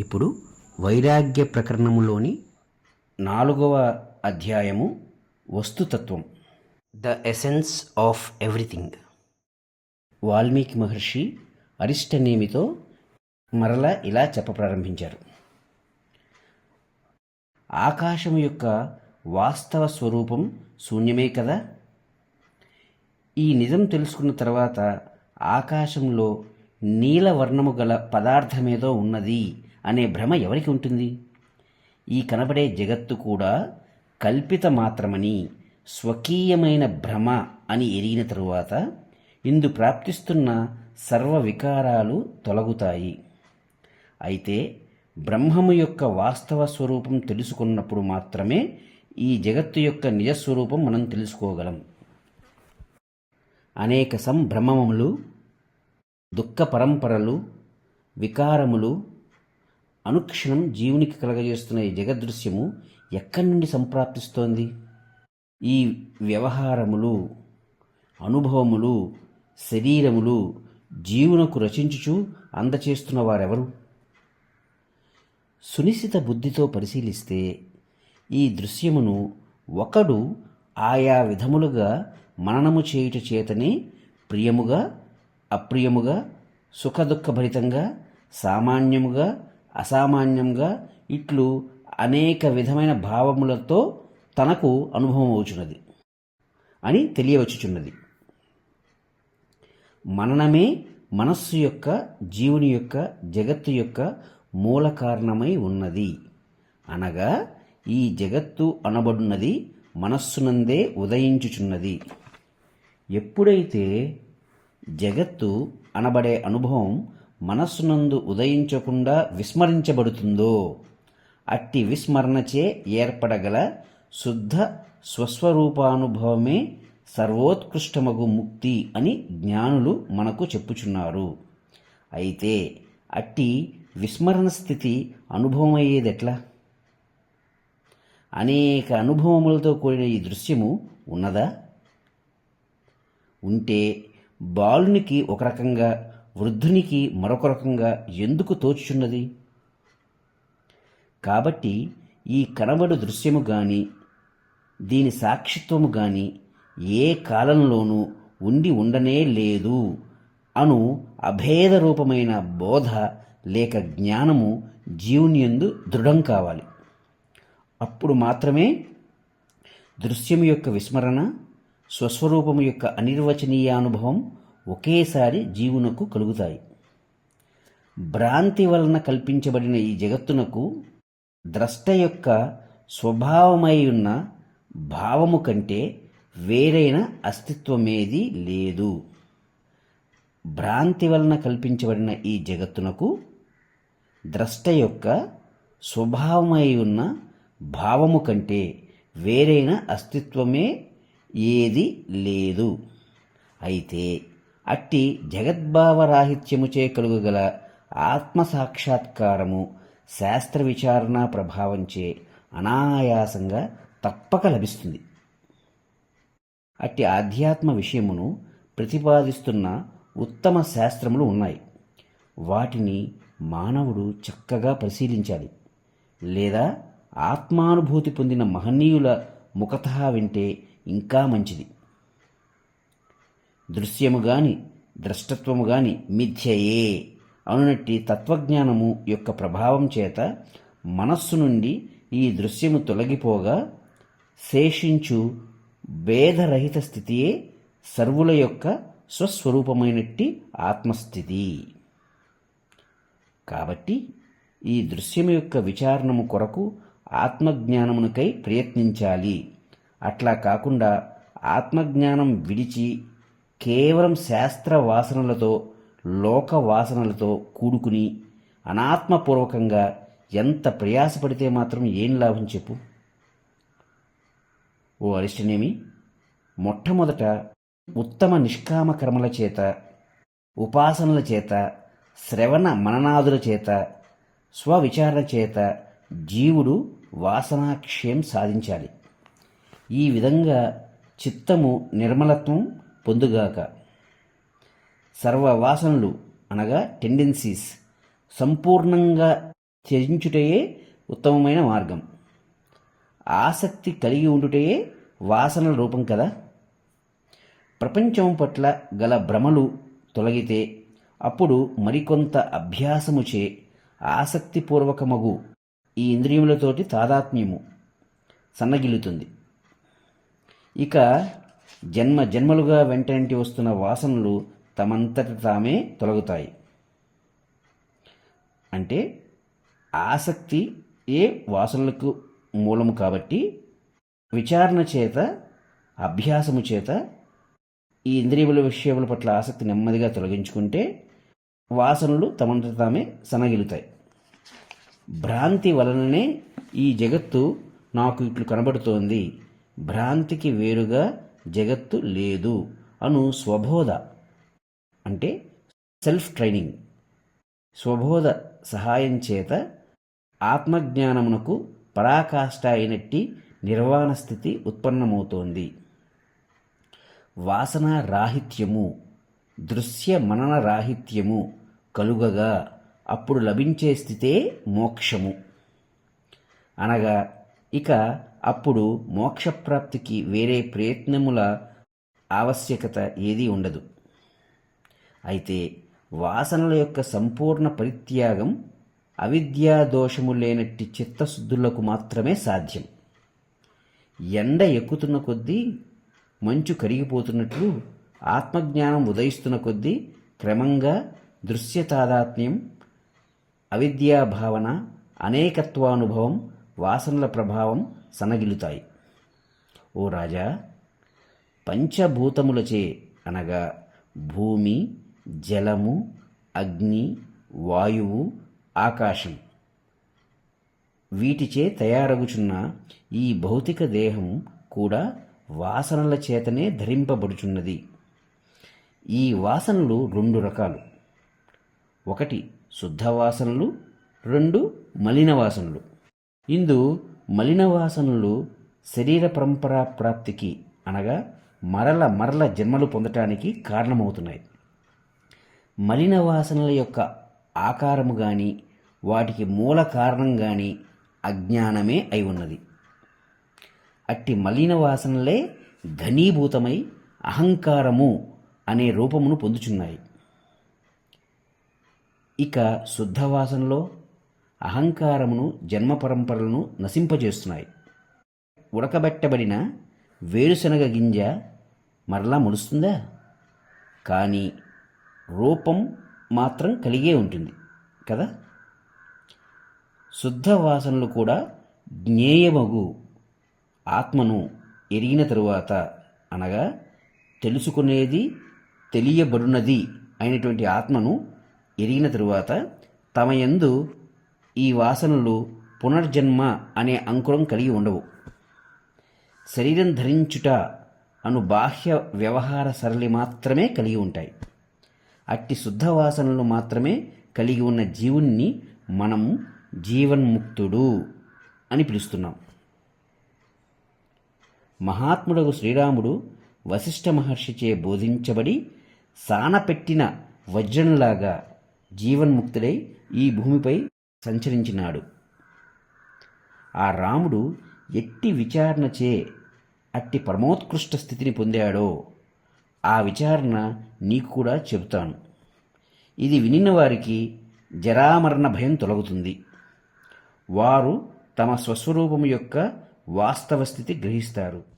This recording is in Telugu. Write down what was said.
ఇప్పుడు వైరాగ్య ప్రకరణములోని నాలుగవ అధ్యాయము వస్తుతత్వం. The essence of everything Valmiki Maharshi అరిష్టనేమితో మరలా ఇలా చెప్ప ప్రారంభించారు ఆకాశం యొక్క వాస్తవ స్వరూపం శూన్యమే కదా? ఈ నిజం తెలుసుకున్న తర్వాత ఆకాశంలో నీలవర్ణము గల పదార్థమేదో ఉన్నది. అనే భ్రమ ఎవరికి ఉంటుంది? ఈ కనబడే జగత్తు కూడా కల్పిత మాత్రమని స్వకీయమైన భ్రమ అని ఎరిగిన తరువాత ఇందు ప్రాప్తిస్తున్న సర్వ వికారాలు తొలగుతాయి. అయితే బ్రహ్మము యొక్క వాస్తవ స్వరూపం తెలుసుకున్నప్పుడు మాత్రమే ఈ జగత్తు యొక్క నిజస్వరూపం మనం తెలుసుకోగలం. అనేక సంభ్రమములు దుఃఖ పరంపరలు వికారములు అనుక్షణం జీవునికి కలగజేస్తున్న ఈ జగదృశ్యము ఎక్కడి నుండి సంప్రాప్తిస్తోంది? ఈ వ్యవహారములు అనుభవములు శరీరములు జీవునకు రచించుచు అందచేస్తున్న వారెవరు? సునిశ్చిత బుద్ధితో పరిశీలిస్తే ఈ దృశ్యమును ఒకడు ఆయా విధములుగా మననము చేయుట చేతనే ప్రియముగా అప్రియముగా సుఖదుఖభరితంగా సామాన్యముగా అసామాన్యంగా ఇట్లు అనేక విధమైన భావములతో తనకు అనుభవం అవుచున్నది అని తెలియవచ్చుచున్నది. మననమే మనస్సు యొక్క జీవుని యొక్క జగత్తు యొక్క మూల కారణమై ఉన్నది. అనగా ఈ జగత్తు అనబడున్నది మనస్సునందే ఉదయించుచున్నది. ఎప్పుడైతే జగత్తు అనబడే అనుభవం మనస్సునందు ఉదయించకుండా విస్మరించబడుతుందో అట్టి విస్మరణచే ఏర్పడగల శుద్ధ స్వస్వరూపానుభవమే సర్వోత్కృష్టమగు ముక్తి అని జ్ఞానులు మనకు చెప్పుచున్నారు. అయితే అట్టి విస్మరణ స్థితి అనుభవమయ్యేదెట్లా? అనేక అనుభవములతో కూడిన ఈ దృశ్యము ఉన్నదా? ఉంటే బాలునికి ఒక రకంగా వృద్ధునికి మరొక రకంగా ఎందుకు తోచుచున్నది? కాబట్టి ఈ కనబడు దృశ్యము గాని దీని సాక్షిత్వము గాని ఏ కాలంలోనూ ఉండి ఉండనే లేదు అను అభేద రూపమైన బోధ లేక జ్ఞానము జీవునియందు దృఢం కావాలి. అప్పుడు మాత్రమే దృశ్యం యొక్క విస్మరణ స్వస్వరూపము యొక్క అనిర్వచనీయ అనుభవం ఒకేసారి జీవునకు కలుగుతాయి. భ్రాంతి వలన కల్పించబడిన ఈ జగత్తునకు ద్రష్ట యొక్క స్వభావమై ఉన్న భావము కంటే వేరైన అస్తిత్వమేది లేదు. భ్రాంతి వలన కల్పించబడిన ఈ జగత్తునకు ద్రష్ట యొక్క స్వభావమై ఉన్న భావము కంటే వేరైన అస్తిత్వమే ఏది లేదు. అయితే అట్టి జగద్భావరాహిత్యముచే కలుగగల ఆత్మ సాక్షాత్కారము శాస్త్ర విచారణ ప్రభావంచే అనాయాసంగా తప్పక లభిస్తుంది. అట్టి ఆధ్యాత్మ విషయమును ప్రతిపాదిస్తున్న ఉత్తమ శాస్త్రములు ఉన్నాయి. వాటిని మానవుడు చక్కగా పరిశీలించాలి. లేదా ఆత్మానుభూతి పొందిన మహనీయుల ముఖత వింటే ఇంకా మంచిది. దృశ్యము గాని ద్రష్టత్వము గాని మిథ్యయే. అనునట్టి తత్వజ్ఞానము యొక్క ప్రభావం చేత మనస్సు నుండి ఈ దృశ్యము తొలగిపోగా శేషించు భేదరహిత స్థితియే సర్వుల యొక్క స్వస్వరూపమైనట్టి ఆత్మస్థితి. కాబట్టి ఈ దృశ్యము యొక్క విచారణము కొరకు ఆత్మజ్ఞానమునకై ప్రయత్నించాలి. అట్లా కాకుండా ఆత్మజ్ఞానం విడిచి కేవలం శాస్త్ర వాసనలతో లోక వాసనలతో కూడుకుని అనాత్మపూర్వకంగా ఎంత ప్రయాసపడితే మాత్రం ఏం లాభం చెప్పు? ఓ అరిష్టనేమి మొట్టమొదట ఉత్తమ నిష్కామ కర్మల చేత ఉపాసనల చేత శ్రవణ మననాదుల చేత స్వవిచారణ చేత జీవుడు వాసనాక్షయం సాధించాలి. ఈ విధంగా చిత్తము నిర్మలత్వం పొందుగాక. సర్వ వాసనలు అనగా టెండెన్సీస్ సంపూర్ణంగా త్యజించుటయే ఉత్తమమైన మార్గం. ఆసక్తి కలిగి ఉండుటయే వాసనల రూపం కదా. ప్రపంచం పట్ల గల భ్రమలు తొలగితే అప్పుడు మరికొంత అభ్యాసముచే ఆసక్తిపూర్వకమగు ఈ ఇంద్రియములతోటి తాదాత్మ్యము సన్నగిల్లుతుంది. ఇక జన్మ జన్మలుగా వెంటంటి వస్తున్న వాసనలు తమంతట తామే తొలగుతాయి. అంటే ఆసక్తి ఏ వాసనలకు మూలము కాబట్టి విచారణ చేత అభ్యాసము చేత ఈ ఇంద్రియముల విషయముల పట్ల ఆసక్తి నెమ్మదిగా తొలగించుకుంటే వాసనలు తమంతట తామే సనగిలుతాయి. భ్రాంతి వలననే ఈ జగత్తు నాకు ఇట్లు కనబడుతోంది. భ్రాంతికి వేరుగా జగత్తు లేదు అను స్వబోధ అంటే సెల్ఫ్ ట్రైనింగ్ స్వబోధ సహాయం చేత ఆత్మజ్ఞానమునకు పరాకాష్ట అయినట్టి నిర్వాణ స్థితి ఉత్పన్నమవుతోంది. వాసన రాహిత్యము దృశ్య మనన రాహిత్యము కలుగగా అప్పుడు లభించే స్థితే మోక్షము. అనగా ఇక అప్పుడు మోక్షప్రాప్తికి వేరే ప్రయత్నముల ఆవశ్యకత ఏదీ ఉండదు. అయితే వాసనల యొక్క సంపూర్ణ పరిత్యాగం అవిద్యా దోషము లేనట్టి చిత్తశుద్ధులకు మాత్రమే సాధ్యం. ఎండ ఎక్కుతున్న కొద్దీ మంచు కరిగిపోతున్నట్లు ఆత్మజ్ఞానం ఉదయిస్తున్న కొద్దీ క్రమంగా దృశ్య తాదాత్మ్యం అవిద్యా భావన అనేకత్వానుభవం వాసనల ప్రభావం సనగిలుతాయి. ఓ రాజా పంచభూతములచే అనగా భూమి జలము అగ్ని వాయువు ఆకాశం. వీటిచే తయారగుచున్న ఈ భౌతిక దేహం కూడా వాసనల చేతనే ధరింపబడుచున్నది. ఈ వాసనలు రెండు రకాలు. ఒకటి శుద్ధ వాసనలు రెండు మలిన వాసనలు. ఇందు మలిన వాసనలు శరీర పరంపరా ప్రాప్తికి అనగా మరల మరల జన్మలు పొందటానికి కారణమవుతున్నాయి. మలిన వాసనల యొక్క ఆకారము కానీ వాటికి మూల కారణం కానీ అజ్ఞానమే అయి ఉన్నది. అట్టి మలిన వాసనలే ఘనీభూతమై అహంకారము అనే రూపమును పొందుచున్నాయి. ఇక శుద్ధ వాసనలో అహంకారమును జన్మ పరంపరలను నశింపజేస్తున్నాయి. ఉడకబెట్టబడిన వేరుశనగ గింజ మరలా ముడుస్తుందా? కానీ రూపం మాత్రం కలిగే ఉంటుంది కదా? శుద్ధ వాసనలు కూడా జ్ఞేయమగు. ఆత్మను ఎరిగిన తరువాత అనగా తెలుసుకునేది తెలియబడున్నది అయినటువంటి ఆత్మను ఎరిగిన తరువాత తమ యందు ఈ వాసనలు పునర్జన్మ అనే అంకురం కలిగి ఉండవు. శరీరం ధరించుట అను బాహ్య వ్యవహార సరళి మాత్రమే కలిగి ఉంటాయి. అట్టి శుద్ధ వాసనలు మాత్రమే కలిగి ఉన్న జీవుణ్ణి మనం జీవన్ముక్తుడు అని పిలుస్తున్నాం. మహాత్ముడగు శ్రీరాముడు వశిష్ఠ మహర్షిచే బోధించబడి సానపెట్టిన వజ్రంలాగా జీవన్ముక్తుడై ఈ భూమిపై సంచరించినాడు. ఆ రాముడు ఎట్టి విచారణచే అట్టి పరమోత్కృష్ట స్థితిని పొందాడో ఆ విచారణ నీకు కూడా చెబుతాను. ఇది వినిన వారికి జరామరణ భయం తొలగుతుంది. వారు తమ స్వస్వరూపము యొక్క వాస్తవ స్థితి గ్రహిస్తారు.